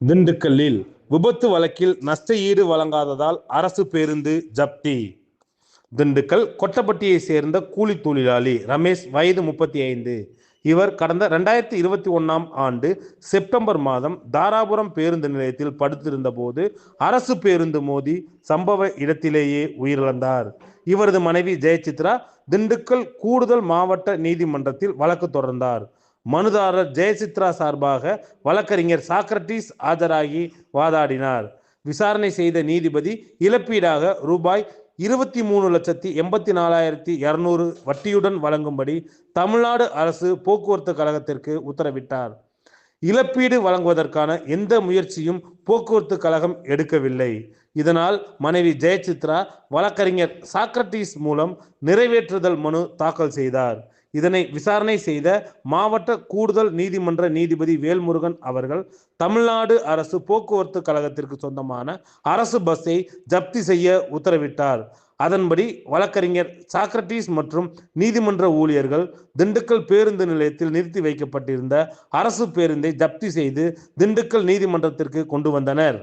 திண்டுக்கல்லில் விபத்து வழக்கில் நஷ்ட ஈடு வழங்காததால் அரசு பேருந்து ஜப்தி. திண்டுக்கல் கொட்டப்பட்டியை சேர்ந்த கூலி தொழிலாளி ரமேஷ் வயது முப்பத்தி ஐந்து இவர் கடந்த ரெண்டாயிரத்தி இருபத்தி ஒன்றாம் ஆண்டு செப்டம்பர் மாதம் தாராபுரம் பேருந்து நிலையத்தில் படுத்திருந்த போது அரசு பேருந்து மோதி சம்பவ இடத்திலேயே உயிரிழந்தார். இவரது மனைவி ஜெயசித்ரா திண்டுக்கல் கூடுதல் மாவட்ட நீதிமன்றத்தில் வழக்கு தொடர்ந்தார். மனுதாரர் ஜெயசித்ரா சார்பாக வழக்கறிஞர் சாக்ரட்டிஸ் ஆஜராகி வாதாடினார். விசாரணை செய்த நீதிபதி இழப்பீடாக ரூபாய் இருபத்தி மூணு லட்சத்தி எண்பத்தி நாலாயிரத்தி இரநூறு வட்டியுடன் வழங்கும்படி தமிழ்நாடு அரசு போக்குவரத்து கழகத்திற்கு உத்தரவிட்டார். இழப்பீடு வழங்குவதற்கான எந்த முயற்சியும் போக்குவரத்து கழகம் எடுக்கவில்லை. இதனால் மனைவி ஜெயசித்ரா வழக்கறிஞர் சாக்ரட்டிஸ் மூலம் நிறைவேற்றுதல் மனு தாக்கல் செய்தார். இதனை விசாரணை செய்த மாவட்ட கூடுதல் நீதிமன்ற நீதிபதி வேல்முருகன் அவர்கள் தமிழ்நாடு அரசு போக்குவரத்து கழகத்திற்கு சொந்தமான அரசு பஸ்ஸை ஜப்தி செய்ய உத்தரவிட்டார். அதன்படி வழக்கறிஞர் சாக்ரட்டிஸ் மற்றும் நீதிமன்ற ஊழியர்கள் திண்டுக்கல் பேருந்து நிலையத்தில் நிறுத்தி வைக்கப்பட்டிருந்த அரசு பேருந்தை ஜப்தி செய்து திண்டுக்கல் நீதிமன்றத்திற்கு கொண்டு வந்தனர்.